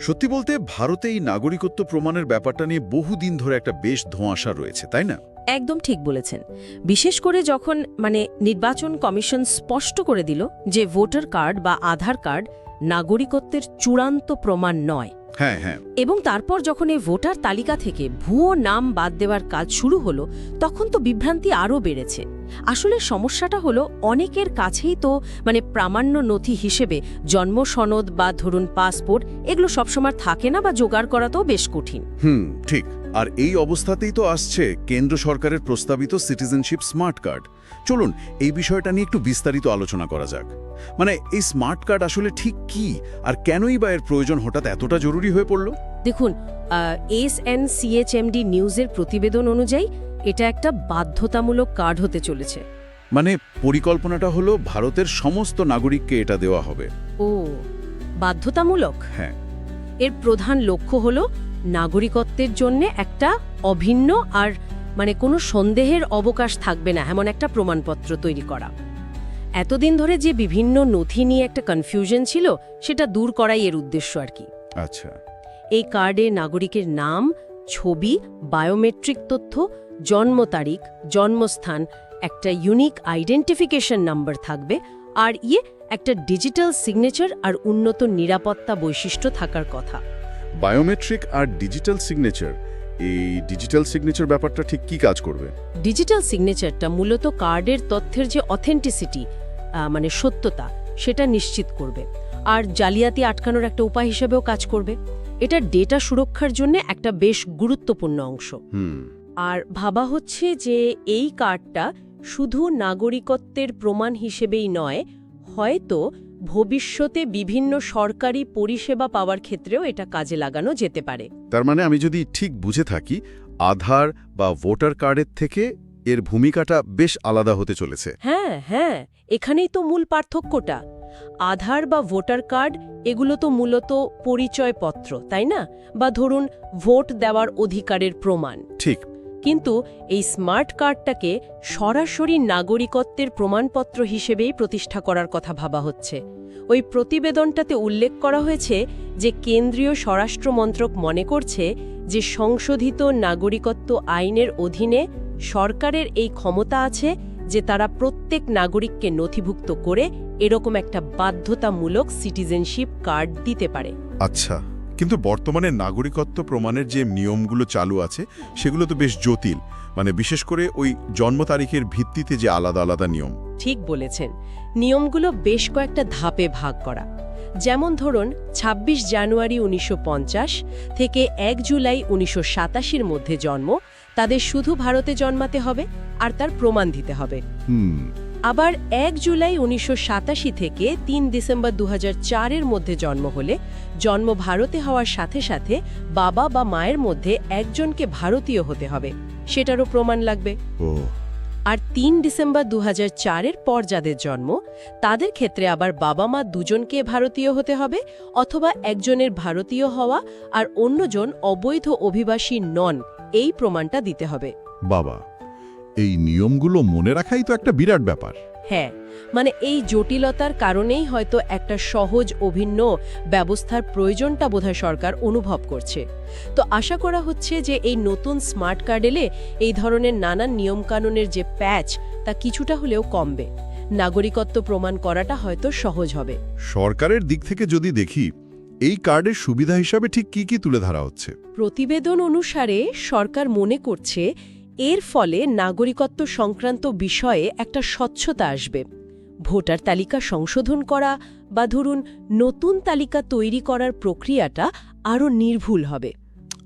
সত্যি বলতে ভারতে এই নাগরিকত্ব প্রমাণের ব্যাপারটা নিয়ে বহুদিন ধরে একটা বেশ ধোঁয়াশা রয়েছে, তাই না? একদম ঠিক বলেছেন। বিশেষ করে যখন মানে নির্বাচন কমিশন স্পষ্ট করে দিল যে ভোটার কার্ড বা আধার কার্ড নাগরিকত্বের চূড়ান্ত প্রমাণ নয় হ্যাঁ হ্যাঁ। এবং তারপর যখন এই ভোটার তালিকা থেকে ভুয়ো নাম বাদ দেওয়ার কাজ শুরু হলো তখন তো বিভ্রান্তি আরও বেড়েছে। আসলে সমস্যাটা হলো অনেকের কাছেই তো মানে প্রামাণ্য নথি হিসেবে জন্ম সনদ বা ধরুন পাসপোর্ট এগুলো সবসময় থাকে না বা জোগাড় করা তো বেশ কঠিন। হুম ঠিক। আর এই অবস্থাতেই তো আসছে কেন্দ্র সরকারের প্রস্তাবিত সিটিজেনশিপ স্মার্ট কার্ড। চলুন এই বিষয়টা নিয়ে একটু বিস্তারিত আলোচনা করা যাক। মানে এই স্মার্ট কার্ড আসলে ঠিক কি? আর কেনই বা এর প্রয়োজন হঠাৎ এতটা জরুরি হয়ে পড়ল? দেখুন এস এন সিএচএমডি নিউজের প্রতিবেদন অনুযায়ী এটা একটা বাধ্যতামূলক কার্ড হতে চলেছে। মানে পরিকল্পনাটা হলো ভারতের সমস্ত নাগরিককে এটা দেওয়া হবে। ও বাধ্যতামূলক? হ্যাঁ। এর প্রধান লক্ষ্য হল নাগরিকত্বের জন্য একটা অভিন্ন আর মানে কোনো সন্দেহের অবকাশ থাকবে না এমন একটা প্রমাণপত্র তৈরি করা। এতদিন ধরে যে বিভিন্ন নথি নিয়ে একটা কনফিউশন ছিল সেটা দূর করাই এর উদ্দেশ্য আর কি। আচ্ছা। এই কার্ডে নাগরিকের নাম ছবি বায়োমেট্রিক তথ্য জন্ম তারিখ জন্মস্থান একটা ইউনিক আইডেন্টিফিকেশন নাম্বার থাকবে আর ইয়ে একটা ডিজিটাল সিগনেচার আর উন্নত নিরাপত্তা বৈশিষ্ট্য থাকার কথা। বায়োমেট্রিক আর ডিজিটাল সিগনেচার এই ডিজিটাল সিগনেচার ব্যাপারটা ঠিক কি কাজ করবে? ডিজিটাল সিগনেচারটা মূলত কার্ডের তথ্যের যে অথেন্টিসিটি মানে সত্যতা সেটা নিশ্চিত করবে। আর জালিয়াতি আটকানোর একটা উপায় হিসেবেও কাজ করবে। এটা ডেটা সুরক্ষার জন্য একটা বেশ গুরুত্বপূর্ণ অংশ। আর ভাবা হচ্ছে যে এই কার্ডটা শুধু নাগরিকত্বের প্রমাণ হিসেবেই নয় হয়তো ভবিষ্যতে বিভিন্ন সরকারি পরিষেবা পাওয়ার ক্ষেত্রেও এটা কাজে লাগানো যেতে পারে। তার মানে আমি যদি ঠিক বুঝে থাকি আধার বা ভোটার কার্ডের থেকে এর ভূমিকাটা বেশ আলাদা হতে চলেছে। হ্যাঁ হ্যাঁ এখানেই তো মূল পার্থক্যটা। আধার বা ভোটার কার্ড এগুলো তো মূলত পরিচয়পত্র তাই না? বা ধরুন ভোট দেওয়ার অধিকারের প্রমাণ। ঠিক কিন্তু এই স্মার্ট কার্ডটাকে সরাসরি নাগরিকত্বের প্রমাণপত্র হিসেবেই প্রতিষ্ঠা করার কথা ভাবা হচ্ছে। ওই প্রতিবেদনটাতে উল্লেখ করা হয়েছে যে কেন্দ্রীয় স্বরাষ্ট্র মন্ত্রক মনে করছে যে সংশোধিত নাগরিকত্ব আইনের অধীনে সরকারের এই ক্ষমতা আছে যে তারা প্রত্যেক নাগরিককে নথিভুক্ত করে এরকম একটা বাধ্যতামূলক সিটিজেনশিপ কার্ড দিতে পারে। আচ্ছা। কিন্তু বর্তমানে নাগরিকত্ব প্রমাণের যে নিয়মগুলো চালু আছে সেগুলো তো বেশ জটিল। মানে বিশেষ করে ওই জন্ম তারিখের ভিত্তিতে যে আলাদা আলাদা নিয়ম। ঠিক বলেছেন। নিয়মগুলো বেশ কয়েকটা ধাপে ভাগ করা। যেমন ধরুন ২৬ জানুয়ারি উনিশশো পঞ্চাশ থেকে এক জুলাই উনিশশো সাতাশির মধ্যে জন্ম তাদের শুধু ভারতে জন্মাতে হবে আর তার প্রমাণ দিতে হবে। হুম। আবার এক জুলাই উনিশশো সাতাশি থেকে তিন ডিসেম্বর দু এর মধ্যে জন্ম হলে জন্ম ভারতে হওয়ার সাথে সাথে বাবা বা মায়ের মধ্যে একজনকে ভারতীয় হতে হবে সেটারও প্রমাণ লাগবে। আর তিন ডিসেম্বর দু এর পর যাদের জন্ম তাদের ক্ষেত্রে আবার বাবা মা দুজনকে ভারতীয় হতে হবে অথবা একজনের ভারতীয় হওয়া আর অন্যজন অবৈধ অভিবাসী নন এই প্রমাণটা দিতে হবে। বাবা। এই নিয়মগুলো মনে রাখাই তো একটা বিরাট ব্যাপার। হ্যাঁ মানে এই জটিলতার কারণেই হয়তো একটা সহজ অভিন্ন ব্যবস্থার প্রয়োজনটা বোধহয় সরকার অনুভব করছে। তো আশা করা হচ্ছে যে এই নতুন স্মার্ট কার্ড এলে এই ধরনের নানান নিয়মকানুনের যে প্যাচ তা কিছুটা হলেও কমবে। নাগরিকত্ব প্রমাণ করাটা হয়তো সহজ হবে। সরকারের দিক থেকে যদি দেখি এই কার্ডের সুবিধা হিসাবে ঠিক কি কি তুলে ধরা হচ্ছে? প্রতিবেদন অনুসারে সরকার মনে করছে এর ফলে নাগরিকত্ব সংক্রান্ত বিষয়ে একটা স্বচ্ছতা আসবে। ভোটার তালিকা সংশোধন করা বা ধরুন নতুন তালিকা তৈরি করার প্রক্রিয়াটা আরও নির্ভুল হবে।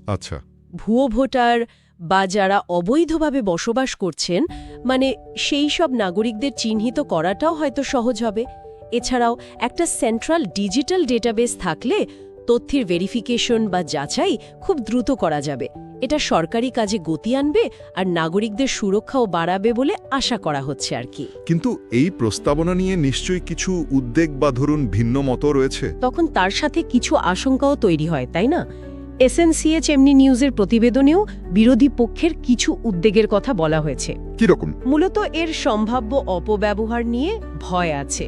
আচ্ছা। ভুয়ো ভোটার বা যারা অবৈধভাবে বসবাস করছেন মানে সেই সব নাগরিকদের চিহ্নিত করাটাও হয়তো সহজ হবে। এছাড়াও একটা সেন্ট্রাল ডিজিটাল ডেটাবেস থাকলে তথ্যের ভেরিফিকেশন বা যাচাই খুব দ্রুত করা যাবে। এটা সরকারি কাজে গতি আনবে আর নাগরিকদের সুরক্ষাও বাড়াবে বলে আশা করা হচ্ছে আর কি। কিন্তু এই প্রস্তাবনা নিয়ে নিশ্চয়ই কিছু উদ্বেগ বা ধরুন ভিন্ন মত রয়েছে। তখন তার সাথে কিছু আশঙ্কাও তৈরি হয় তাই না? এসএনসিএচ এমনি নিউজের প্রতিবেদনেও বিরোধী পক্ষের কিছু উদ্বেগের কথা বলা হয়েছে। কীরকম? মূলত এর সম্ভাব্য অপব্যবহার নিয়ে ভয় আছে।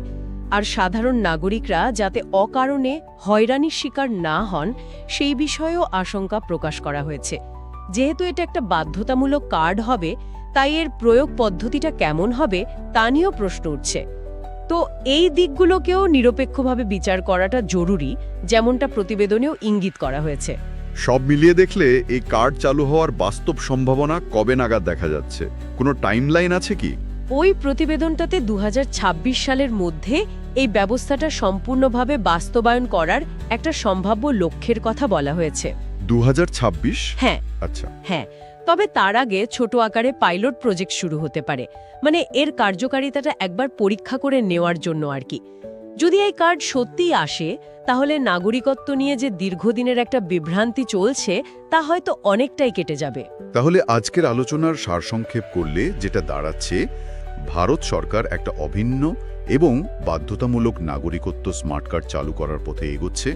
আর সাধারণ নাগরিকরা যাতে অকারণে হয়রানির শিকার না হন সেই বিষয়েও আশঙ্কা প্রকাশ করা হয়েছে। যেহেতু এটা একটা বাধ্যতামূলক কার্ড হবে তাই এর প্রয়োগ পদ্ধতিটা কেমন হবে তা নিয়েও প্রশ্ন উঠছে। তো এই দিকগুলোকেও নিরপেক্ষভাবে বিচার করাটা জরুরি যেমনটা প্রতিবেদনেও ইঙ্গিত করা হয়েছে। সব মিলিয়ে দেখলে এই কার্ড চালু হওয়ার বাস্তব সম্ভাবনা কবে নাগাদ দেখা যাচ্ছে? কোনো টাইমলাইন আছে কি? ওই প্রতিবেদনটাতে দু হাজার ছাব্বিশ সালের মধ্যে এই ব্যবস্থাটা সম্পূর্ণভাবে বাস্তবায়ন করার একটা সম্ভাব্য লক্ষ্যের কথা বলা হয়েছে। দু হাজার ছাব্বিশ? হ্যাঁ। আচ্ছা। হ্যাঁ তবে তার আগে ছোট আকারে পাইলট প্রজেক্ট শুরু হতে পারে। মানে এর কার্যকারিতাটা একবার পরীক্ষা করে নেওয়ার জন্য আর কি। যদি এই কার্ড সত্যিই আসে তাহলে নাগরিকত্ব নিয়ে যে দীর্ঘদিনের একটা বিভ্রান্তি চলছে তা হয়তো অনেকটাই কেটে যাবে। তাহলে আজকের আলোচনার সারসংক্ষেপ করলে যেটা দাঁড়াচ্ছে ভারত সরকার একটা অভিন্ন এবং বাধ্যতামূলক নাগরিকত্ব স্মার্ট কার্ড চালু করার পথে এগোচ্ছে।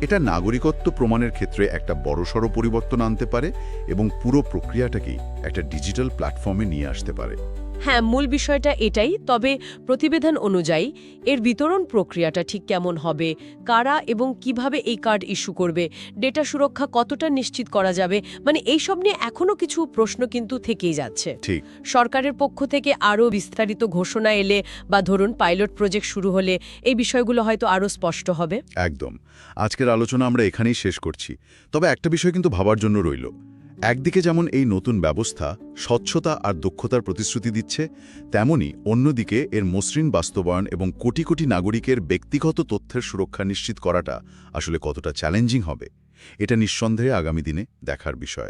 এটা নাগরিকত্ব প্রমাণের ক্ষেত্রে একটা বড়সড় পরিবর্তন আনতে পারে এবং পুরো প্রক্রিয়াটাকেই একটা ডিজিটাল প্ল্যাটফর্মে নিয়ে আসতে পারে। হ্যাঁ মূল বিষয়টা এটাই। তবে প্রতিবেদন অনুযায়ী এর বিতরণ প্রক্রিয়াটা ঠিক কেমন হবে কারা এবং কীভাবে এই কার্ড ইস্যু করবে ডেটা সুরক্ষা কতটা নিশ্চিত করা যাবে মানে এই সব নিয়ে এখনও কিছু প্রশ্ন কিন্তু থেকেই যাচ্ছে। ঠিক। সরকারের পক্ষ থেকে আরও বিস্তারিত ঘোষণা এলে বা ধরুন পাইলট প্রজেক্ট শুরু হলে এই বিষয়গুলো হয়তো আরও স্পষ্ট হবে। একদম। আজকের আলোচনা আমরা এখানেই শেষ করছি। তবে একটা বিষয় কিন্তু ভাবার জন্য রইল। একদিকে যেমন এই নতুন ব্যবস্থা স্বচ্ছতা আর দক্ষতার প্রতিশ্রুতি দিচ্ছে, তেমনি অন্যদিকে এর মসৃণ বাস্তবায়ন এবং কোটি কোটি নাগরিকের ব্যক্তিগত তথ্যের সুরক্ষা নিশ্চিত করাটা আসলে কতটা চ্যালেঞ্জিং হবে, এটা নিঃসন্দেহে আগামী দিনে দেখার বিষয়।